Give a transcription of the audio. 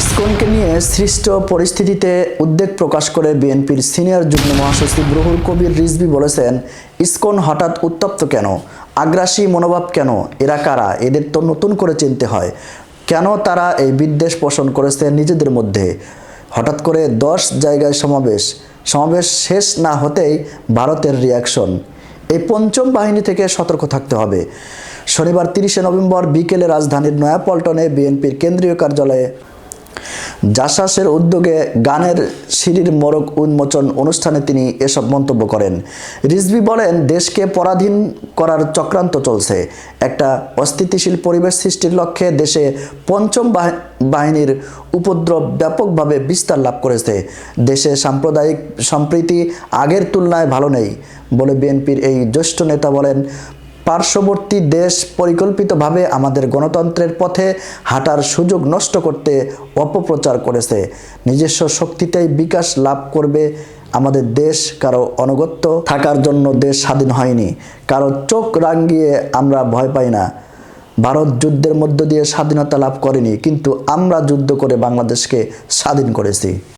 ইসকনকে নিয়ে সৃষ্ট পরিস্থিতিতে উদ্বেগ প্রকাশ করে বিএনপির সিনিয়র যুগ্ম মহাসচিব রুহুল কবির রিজভি বলেছেন, ইসকন হঠাৎ উত্তপ্ত কেন? আগ্রাসী মনোভাব কেন? এরা কারা? এদের তো নতুন করে চিনতে হয়। কেন তারা এই বিদ্বেষ পোষণ করেছে নিজেদের মধ্যে? হঠাৎ করে দশ জায়গায় সমাবেশ। সমাবেশ শেষ না হতেই ভারতের রিয়াকশন এই পঞ্চম বাহিনী থেকে সতর্ক থাকতে হবে। শনিবার তিরিশে নভেম্বর বিকেলে রাজধানীর নয়াপল্টনে বিএনপির কেন্দ্রীয় কার্যালয়ে জাসাসের উদ্যোগে গানের সিঁড়ির মোড়ক উন্মোচন অনুষ্ঠানে তিনি এসব মন্তব্য করেন। রিজভি বলেন, দেশকে পরাধীন করার চক্রান্ত চলছে। একটা অস্থিতিশীল পরিবেশ সৃষ্টির লক্ষ্যে দেশে পঞ্চম বাহিনীর উপদ্রব ব্যাপকভাবে বিস্তার লাভ করেছে। দেশে সাম্প্রদায়িক সম্প্রীতি আগের তুলনায় ভালো নেই। বলে বিএনপির এই জ্যেষ্ঠ নেতা বলেন পার্শ্ববর্তী দেশ পরিকল্পিতভাবে আমাদের গণতন্ত্রের পথে হাঁটার সুযোগ নষ্ট করতে অপপ্রচার করেছে। নিজস্ব শক্তিতেই বিকাশ লাভ করবে আমাদের দেশ। কারও অনগত্য থাকার জন্য দেশ স্বাধীন হয়নি। কারও চোখ রাঙ্গিয়ে আমরা ভয় পাই না। ভারত যুদ্ধের মধ্য দিয়ে স্বাধীনতা লাভ করেনি, কিন্তু আমরা যুদ্ধ করে বাংলাদেশকে স্বাধীন করেছি।